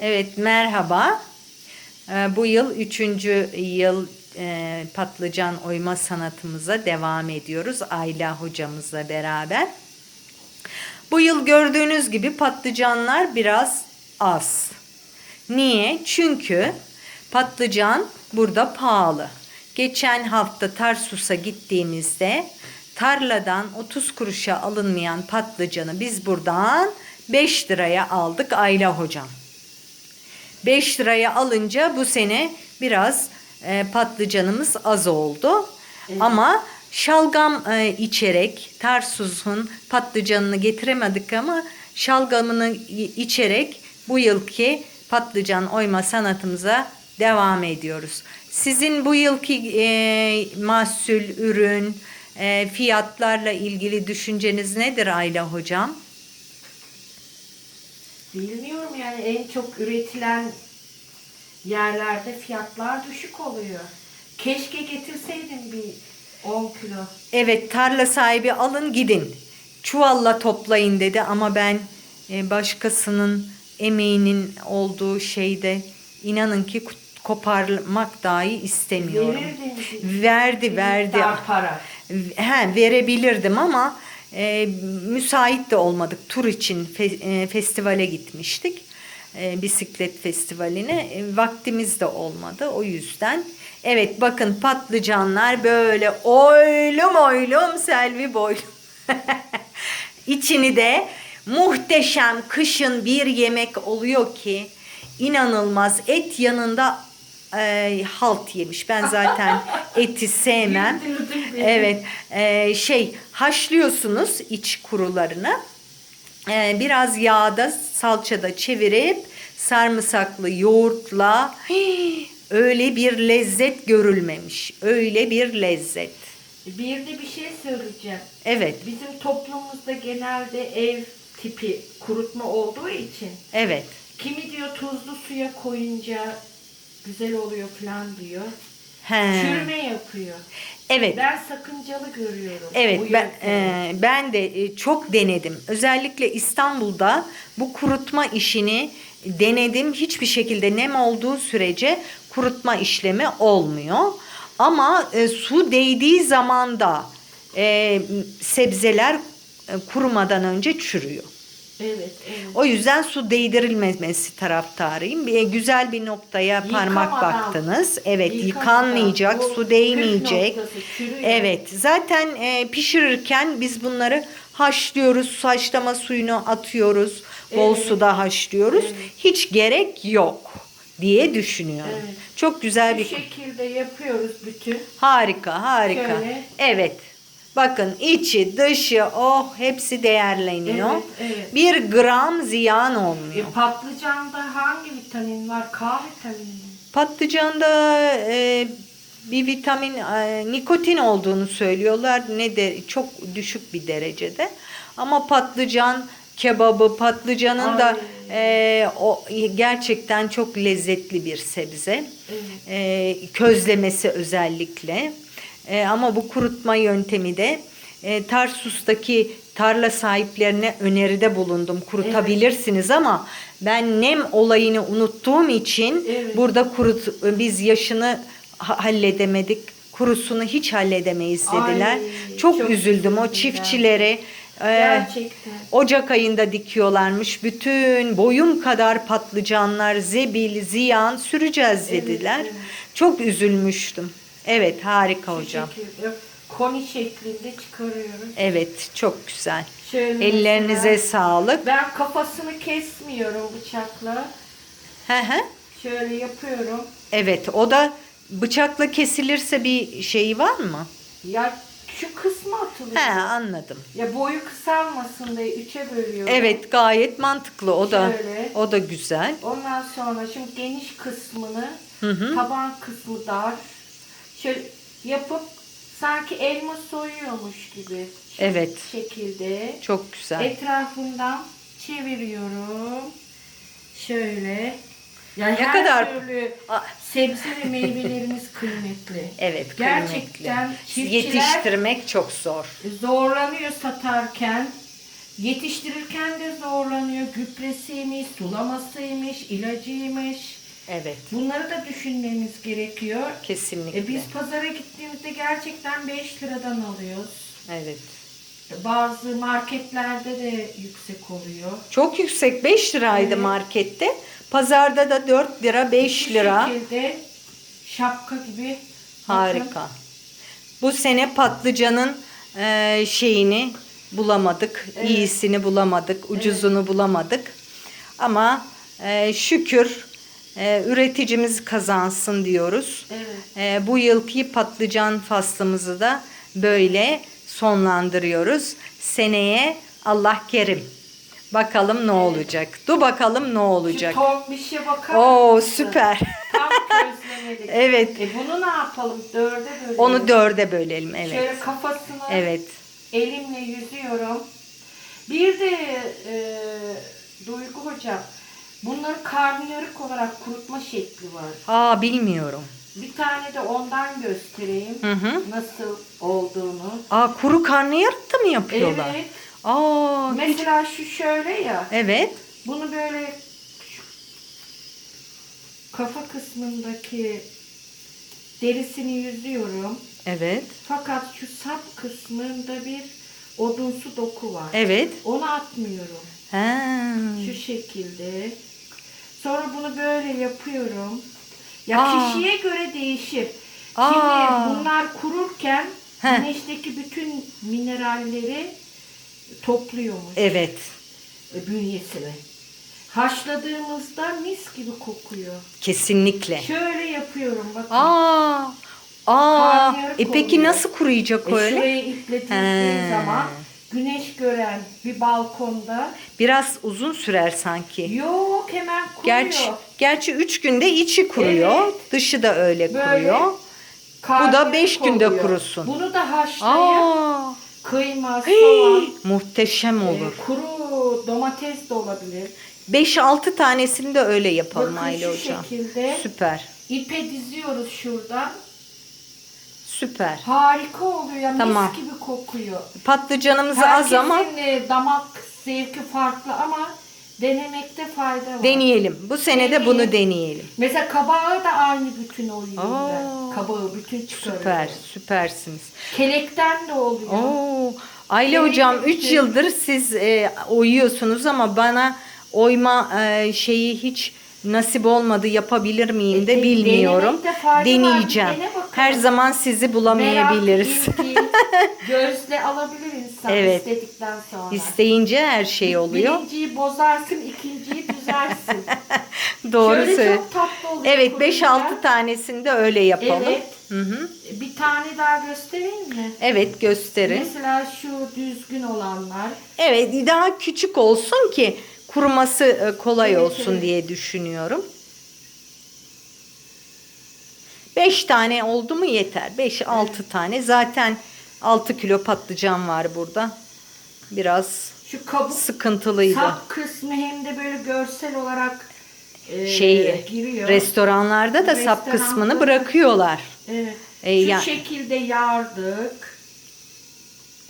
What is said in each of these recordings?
Evet merhaba. Ee, Bu yıl üçüncü yıl e, patlıcan oyma sanatımıza devam ediyoruz Ayla hocamızla beraber. Bu yıl gördüğünüz gibi patlıcanlar biraz az. Niye? Çünkü patlıcan burada pahalı. Geçen hafta Tarsus'a gittiğimizde tarladan 30 kuruşa alınmayan patlıcanı biz buradan 5 liraya aldık Ayla hocam. 5 liraya alınca bu sene biraz e, patlıcanımız az oldu. Ama şalgam e, içerek Tarsus'un patlıcanını getiremedik ama şalgamını içerek bu yılki patlıcan oyma sanatımıza devam ediyoruz. Sizin bu yılki e, mahsul, ürün, e, fiyatlarla ilgili düşünceniz nedir Ayla hocam? Bilmiyorum yani en çok üretilen yerlerde fiyatlar düşük oluyor. Keşke getirseydin bir 10 kilo. Evet tarla sahibi alın gidin. Çuvalla toplayın dedi ama ben e, başkasının emeğinin olduğu şeyde inanın ki koparmak dahi istemiyorum. Verirdin. Verdi verdi. miktar para. He, verebilirdim ama e, müsait de olmadık. Tur için fe- e, festivale gitmiştik. E, bisiklet festivaline. E, vaktimiz de olmadı o yüzden. Evet bakın patlıcanlar böyle oylum oylum selvi boylum. İçini de muhteşem kışın bir yemek oluyor ki inanılmaz et yanında e, halt yemiş. Ben zaten eti sevmem. Evet, e, şey haşlıyorsunuz iç kurularını. E, biraz yağda, salçada çevirip sarımsaklı yoğurtla hii, öyle bir lezzet görülmemiş. Öyle bir lezzet. Bir de bir şey söyleyeceğim. Evet, Bizim toplumumuzda genelde ev tipi kurutma olduğu için evet. kimi diyor tuzlu suya koyunca güzel oluyor falan diyor. He. Çürüme yapıyor. Evet. Ben sakıncalı görüyorum. Evet ben e, ben de e, çok denedim. Özellikle İstanbul'da bu kurutma işini denedim. Hiçbir şekilde nem olduğu sürece kurutma işlemi olmuyor. Ama e, su değdiği zaman da e, sebzeler e, kurumadan önce çürüyor. Evet, evet. O yüzden su değdirilmemesi taraftarıyım. Bir, güzel bir noktaya parmak Yıkamadan. baktınız. Evet Yıkamadan. yıkanmayacak, su değmeyecek. noktası. Evet zaten e, pişirirken biz bunları haşlıyoruz. Haşlama suyunu atıyoruz. Bol Evet. suda haşlıyoruz. Evet. Hiç gerek yok diye düşünüyorum. Evet. Çok güzel Bu bir şekilde yapıyoruz bütün. harika harika. Şöyle. Evet. Bakın içi dışı oh hepsi değerleniyor. Evet, evet. Bir gram ziyan E, olmuyor. patlıcanda hangi vitamin var? K vitamini mi? Patlıcanda e, bir vitamin e, nikotin olduğunu söylüyorlar. Ne de çok düşük bir derecede. Ama patlıcan kebabı, patlıcanın da e, o gerçekten çok lezzetli bir sebze. Evet. E, közlemesi özellikle. E, ama bu kurutma yöntemi de e, Tarsus'taki tarla sahiplerine öneride bulundum. Kurutabilirsiniz ama ben nem olayını unuttuğum için Evet. burada kurut biz yaşını ha- halledemedik. Kurusunu hiç halledemeyiz dediler. Ay, çok, çok üzüldüm o üzüldüm çiftçilere. E, Gerçekten. Ocak ayında dikiyorlarmış. Bütün boyum kadar patlıcanlar, zebil, ziyan süreceğiz Evet, dediler. evet. Çok üzülmüştüm. Evet harika hocam. koni şeklinde çıkarıyoruz. Evet çok güzel. Şöyle Ellerinize mesela- sağlık. Ben kafasını kesmiyorum bıçakla. Hı hı. Şöyle yapıyorum. Evet o da bıçakla kesilirse bir şeyi var mı? Ya şu kısmı atılıyor. He anladım. Ya boyu kısalmasın diye üçe bölüyorum. Evet gayet mantıklı o da Şöyle. o da güzel. Ondan sonra şimdi geniş kısmını, Hı hı. taban kısmı dar. Şöyle yapıp sanki elma soyuyormuş gibi. Evet. şekilde. Çok güzel. Etrafından çeviriyorum. Şöyle. Ya Ne her kadar- türlü A- sebze ve meyvelerimiz kıymetli. Evet Gerçekten kıymetli. çiftçiler Yetiştirmek çok zor. zorlanıyor satarken. Yetiştirirken de zorlanıyor. Gübresiymiş, sulamasıymış, ilacıymış. Evet. Bunları da düşünmemiz gerekiyor. Kesinlikle. E biz pazara gittiğimizde gerçekten 5 liradan alıyoruz. Evet. Bazı marketlerde de yüksek oluyor. Çok yüksek 5 liraydı Evet. markette. Pazarda da 4 lira 5 Bu lira. şekilde şapka gibi. Bakın. Harika. Bu sene patlıcanın e, şeyini bulamadık. Evet. iyisini bulamadık. Ucuzunu bulamadık. Ama e, şükür e, üreticimiz kazansın diyoruz. Evet. E, bu yılki patlıcan faslımızı da böyle sonlandırıyoruz. Seneye Allah kerim. Bakalım ne olacak. Dur bakalım ne olacak. Şu bir şey bakar Oo mısın? süper. Tam közlemelik. Evet. E bunu ne yapalım? Dörde bölelim. Onu dörde bölelim. Evet. Şöyle kafasını Evet. elimle yüzüyorum. Bir de e, Duygu Hocam, bunları karnıyarık olarak kurutma şekli var. Aa bilmiyorum. Bir tane de ondan göstereyim. Hı hı. Nasıl olduğunu. Aa kuru karnıyarık da mı yapıyorlar? Evet. Aa Mesela şu şöyle ya. evet. Bunu böyle şu kafa kısmındaki derisini yüzüyorum. Evet. Fakat şu sap kısmında bir odunsu doku var. Evet. Onu atmıyorum. Ha. Şu şekilde. Sonra bunu böyle yapıyorum. Ya Aa. kişiye göre değişir. Aa. Şimdi bunlar kururken Heh. güneşteki bütün mineralleri topluyormuş Evet. e, bünyesine. Haşladığımızda mis gibi kokuyor. Kesinlikle. Şöyle yapıyorum bakın. Aa. Aa. Karnıyarık E peki oluyor. nasıl kuruyacak E, öyle? şuraya iplediğim He. zaman güneş gören bir balkonda Biraz uzun sürer sanki. yok hemen kuruyor. Gerçi gerçi 3 günde içi kuruyor. Evet. Dışı da öyle Böyle kuruyor. Karnıyarık beş günde oluyor. kurusun. Bunu da haşlayıp Aa. kıyma, soğan, muhteşem e, olur. kuru domates de olabilir. 5-6 tanesini de öyle yapalım Bakın Aile Hocam. şekilde Süper. ipe diziyoruz şuradan. Süper. Harika oluyor. Tamam. Mis gibi kokuyor. Patlıcanımız az Herkesin ama e, damak zevki farklı ama denemekte fayda var. deneyelim. Bu sene de bunu deneyelim. Mesela kabağı da aynı bütün oluyor. Aa. ben. Kabağı bütün çıkarıyor. Süper, süpersiniz. Kelekten de oluyor. Oo, Aile Kelek hocam de 3 şey- yıldır siz e, oyuyorsunuz ama bana oyma e, şeyi hiç nasip olmadı yapabilir miyim de E, bilmiyorum. Deneyeceğim. Her zaman sizi bulamayabiliriz. Merak, ilgi, gözle alabilir insan Evet. istedikten sonra. İsteyince her şey oluyor. Birinciyi bozarsın, ikinciyi düzersin. Doğru Şöyle söylüyor. çok tatlı oluyor. Evet kuruyunca. 5-6 tanesini de öyle yapalım. Evet. Hı hı. Bir tane daha göstereyim mi? Evet gösterin. Mesela şu düzgün olanlar. Evet daha küçük olsun ki kuruması e, kolay Evet, olsun evet. diye düşünüyorum. 5 tane oldu mu yeter. 5-6 tane. Zaten 6 kilo patlıcan var burada. Biraz Şu kabuk sıkıntılıydı. sap kısmı hem de böyle görsel olarak e, Şey giriyor. restoranlarda da sap Restoranlarda kısmını bırakıyorlar. Evet. E, Şu ya- şekilde yardık.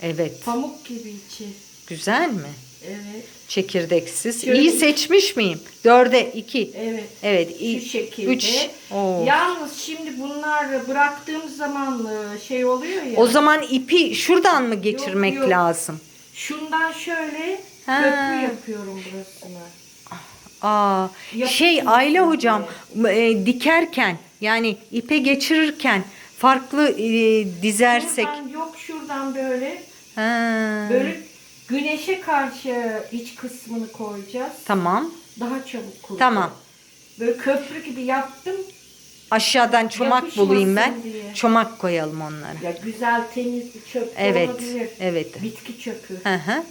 Evet. Pamuk gibi içi. Güzel mi? Evet. Çekirdeksiz. Şöyle İyi seçmiş miyim? 4'e 2. Evet. Evet. Şu şekilde. 3. Oo. Yalnız şimdi bunlar bıraktığım zaman e, şey oluyor ya. O zaman ipi şuradan mı geçirmek yok. lazım? Şundan şöyle Ha. köprü yapıyorum burasına. Aa, Yapışsın şey diye. hocam e, dikerken yani ipe geçirirken farklı e, dizersek Şuradan yok şuradan böyle. ha, Böyle güneşe karşı iç kısmını koyacağız. tamam Daha çabuk kurur. tamam Böyle köprü gibi yaptım. aşağıdan çomak Yapışmasın bulayım ben diye. çomak koyalım onlara. Ya güzel temiz bir çöp de Evet olabilir. evet Bitki çöpü. Hı hı.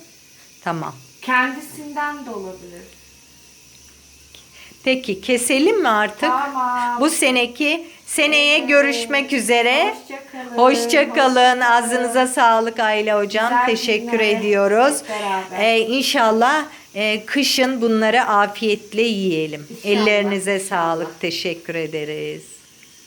tamam. Kendisinden de olabilir. Peki keselim mi artık? Tamam. Bu seneki seneye görüşmek üzere. Hoşçakalın. Hoşça kalın. Hoşça kalın. Ağzınıza sağlık Aile hocam. Güzel Teşekkür günler. ediyoruz. Ee, inşallah e, kışın bunları afiyetle yiyelim. İnşallah. Ellerinize sağlık. Teşekkür ederiz.